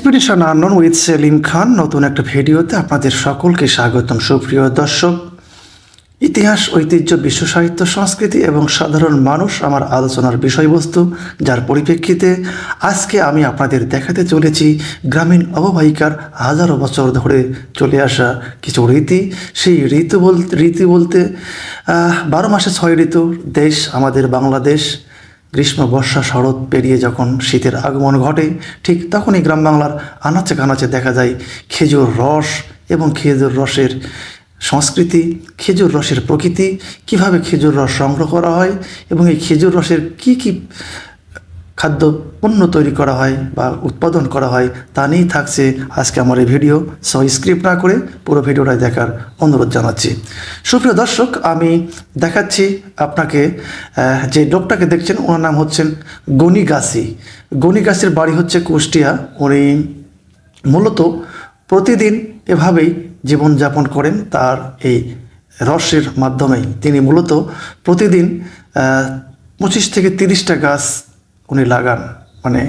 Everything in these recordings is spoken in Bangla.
এক্সপিডিশন আনন উইথ সেলিম খান নতুন একটা ভিডিওতে আপনাদের সকলকে স্বাগতম। সুপ্রিয় দর্শক, ইতিহাস, ঐতিহ্য, বিশ্ব সাহিত্য, সংস্কৃতি এবং সাধারণ মানুষ আমার আলোচনার বিষয়বস্তু, যার পরিপ্রেক্ষিতে আজকে আমি আপনাদের দেখাতে চলেছি গ্রামীণ অববাহিকার হাজারো বছর ধরে চলে আসা কিছু রীতি। সেই ঋতু বল, রীতি বলতে বারো মাসে ছয় ঋতু, দেশ, আমাদের বাংলাদেশ। গ্রীষ্ম, বর্ষা, শরৎ পেরিয়ে যখন শীতের আগমন ঘটে, ঠিক তখনই গ্রাম বাংলার আনাচে কানাচে দেখা যায় খেজুর রস এবং খেজুর রসের সংস্কৃতি, খেজুর রসের প্রকৃতি, কীভাবে খেজুর রস সংগ্রহ করা হয় এবং এই খেজুর রসের কি কি খাদ্য পণ্য তৈরি করা হয় বা উৎপাদন করা হয়, তা নিয়েই থাকছে আজকে আমার এই ভিডিও। সহ স্ক্রিপ্ট না করে পুরো ভিডিওটা দেখার অনুরোধ জানাচ্ছি। সুপ্রিয় দর্শক, আমি দেখাচ্ছি আপনাকে যে লোকটাকে দেখছেন, ওনার নাম হচ্ছেন গনি গাছি গনি বাড়ি হচ্ছে কুষ্টিয়া। উনি মূলত প্রতিদিন এভাবেই জীবনযাপন করেন তার এই রসের মাধ্যমেই। তিনি মূলত প্রতিদিন পঁচিশ থেকে তিরিশটা গাছ উনি লাগান মানে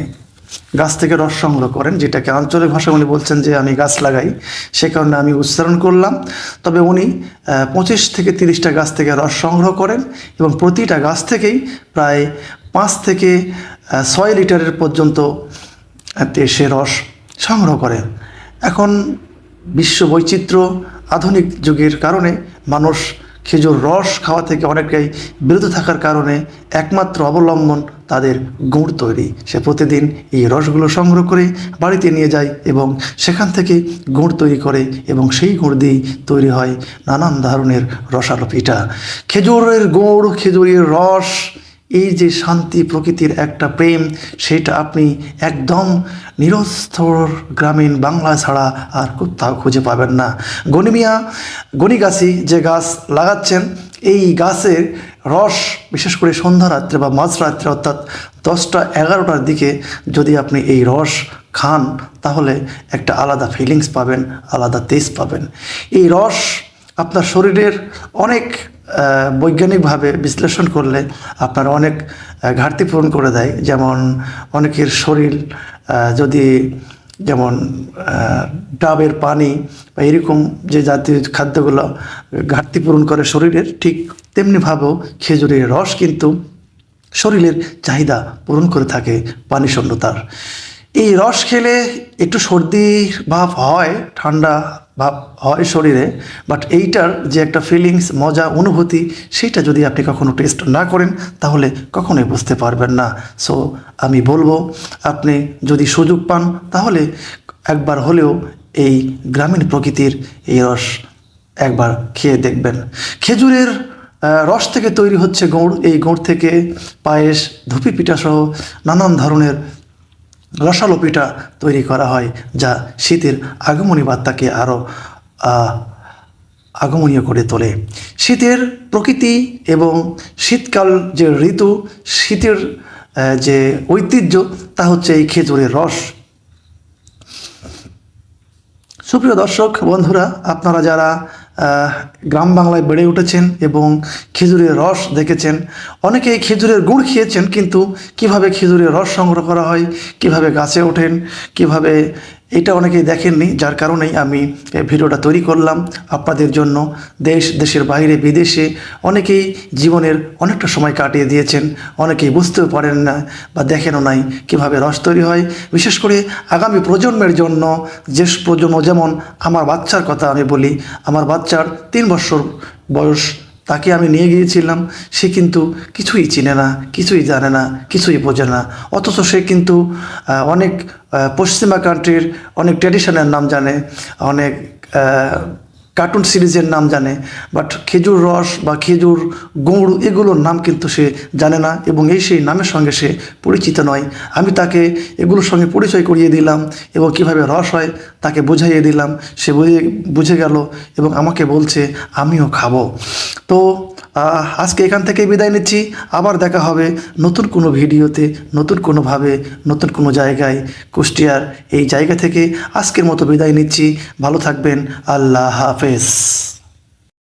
গাছ থেকে রস সংগ্রহ করেন, যেটাকে আঞ্চলিক ভাষায় উনি বলছেন যে আমি গাছ লাগাই। সে কারণে আমি উচ্চারণ করলাম। তবে উনি পঁচিশ থেকে তিরিশটা গাছ থেকে রস সংগ্রহ করেন এবং প্রতিটা গাছ থেকেই প্রায় পাঁচ থেকে ছয় লিটারের পর্যন্ত সে রস সংগ্রহ করে এখন বিশ্ব বৈচিত্র্য আধুনিক যুগের কারণে মানুষ খেজুর রস খাওয়া থেকে অনেকটাই বিরত থাকার কারণে একমাত্র অবলম্বন তাদের গুড় তৈরি। সে প্রতিদিন এই রসগুলো সংগ্রহ করে বাড়িতে নিয়ে যায় এবং সেখান থেকে গুড় তৈরি করে এবং সেই গুড় দিয়েই তৈরি হয় নানান ধরনের রসালো পিঠা। খেজুরের গুড়, খেজুরের রস এই যে শান্তি প্রকৃতির একটা প্রেম, সেটা আপনি একদম নিরস্তর গ্রামীণ বাংলা ছাড়া আর কোথাও খুঁজে পাবেন না। গনিমিয়া গণিগাছি যে গাছ লাগাচ্ছেন, এই গাছের রস, বিশেষ করে সন্ধ্যা রাত্রে বা মাঝরাত্রে, অর্থাৎ দশটা এগারোটার দিকে যদি আপনি এই রস খান, তাহলে একটা আলাদা ফিলিংস পাবেন, আলাদা তেজ পাবেন। এই রস আপনার শরীরের অনেক বৈজ্ঞানিকভাবে বিশ্লেষণ করলে আপনার অনেক ঘাটতি পূরণ করে দেয়। যেমন অনেকের শরীর যদি যেমন ডাবের পানি বা এরকম যে জাতীয় খাদ্যগুলো ঘাটতি পূরণ করে শরীরের, ঠিক তেমনিভাবেও খেজুরের রস কিন্তু শরীরের চাহিদা পূরণ করে থাকে পানি শূন্যতার এই রস খেলে একটু সর্দি ভাব হয়, ঠান্ডা ভাব হয় শরীরে বাট এইটার যে একটা ফিলিংস মজা, অনুভূতি, সেটা যদি আপনি কখনো টেস্ট না করেন, তাহলে কখনোই বুঝতে পারবেন না। সো আমি বলব, আপনি যদি সুযোগ পান, তাহলে একবার হলেও এই গ্রামীণ প্রকৃতির এই রস একবার খেয়ে দেখবেন। খেজুরের রস থেকে তৈরি হচ্ছে গুড়, এই গুড় থেকে পায়েস, ধুপি পিঠা সহ নানান ধরনের রসালো পিঠা তৈরি করা হয়, যা শীতের আগমনী বার্তাকে আরও আগমনীয় করে তোলে। শীতের প্রকৃতি এবং শীতকাল যে ঋতু, শীতের যে ঐতিহ্য, তা হচ্ছে এই খেজুরের রস। সুপ্রিয় দর্শক, বন্ধুরা, আপনারা যারা গ্রাম বাংলায় বেড়ে উঠেছেন এবং খেজুরের রস দেখেছেন। অনেকেই খেজুরের গুড় খেয়েছেন, কিন্তু কীভাবে খেজুরের রস সংগ্রহ করা হয়, কীভাবে গাছে ওঠেন, কীভাবে এটা অনেকেই দেখেননি, যার কারণেই আমি এই ভিডিওটা তৈরি করলাম আপনাদের জন্য। দেশ, দেশের বাইরে, বিদেশে অনেকেই জীবনের অনেকটা সময় কাটিয়ে দিয়েছেন, অনেকেই বুঝতেও পারেন না বা দেখেনও নাই কীভাবে রস তৈরি হয়। বিশেষ করে আগামী প্রজন্মের জন্য, যে প্রজন্ম যেমন আমার বাচ্চার কথা আমি বলি, আমার বাচ্চার তিন বছর বয়স তাকে আমি নিয়ে গিয়েছিলাম। সে কিন্তু কিছুই চিনে না, কিছুই জানে না, কিছুই বোঝে না। অথচ সে কিন্তু অনেক পশ্চিমা কান্ট্রির অনেক ট্র্যাডিশনের নাম জানে। অনেক কার্টুন সিরিজের নাম জানে বাট খেজুর রস বা খেজুর গুঁড় এগুলোর নাম কিন্তু সে জানে না এবং এই সেই নামের সঙ্গে সে পরিচিত নয়। আমি তাকে এগুলোর সঙ্গে পরিচয় করিয়ে দিলাম এবং কীভাবে রস হয় তাকে বুঝাইয়ে দিলাম। সে বুঝে বুঝে গেল এবং আমাকে বলছে, আমিও খাব। তো আজকে এখান থেকে বিদায় নিচ্ছি। আবার দেখা হবে নতুন কোনো ভিডিওতে, নতুন কোনোভাবে, নতুন কোনো জায়গায়। কুষ্টিয়ার এই জায়গা থেকে আজকের মতো বিদায় নিচ্ছি। ভালো থাকবেন। আল্লাহ হাফেজ।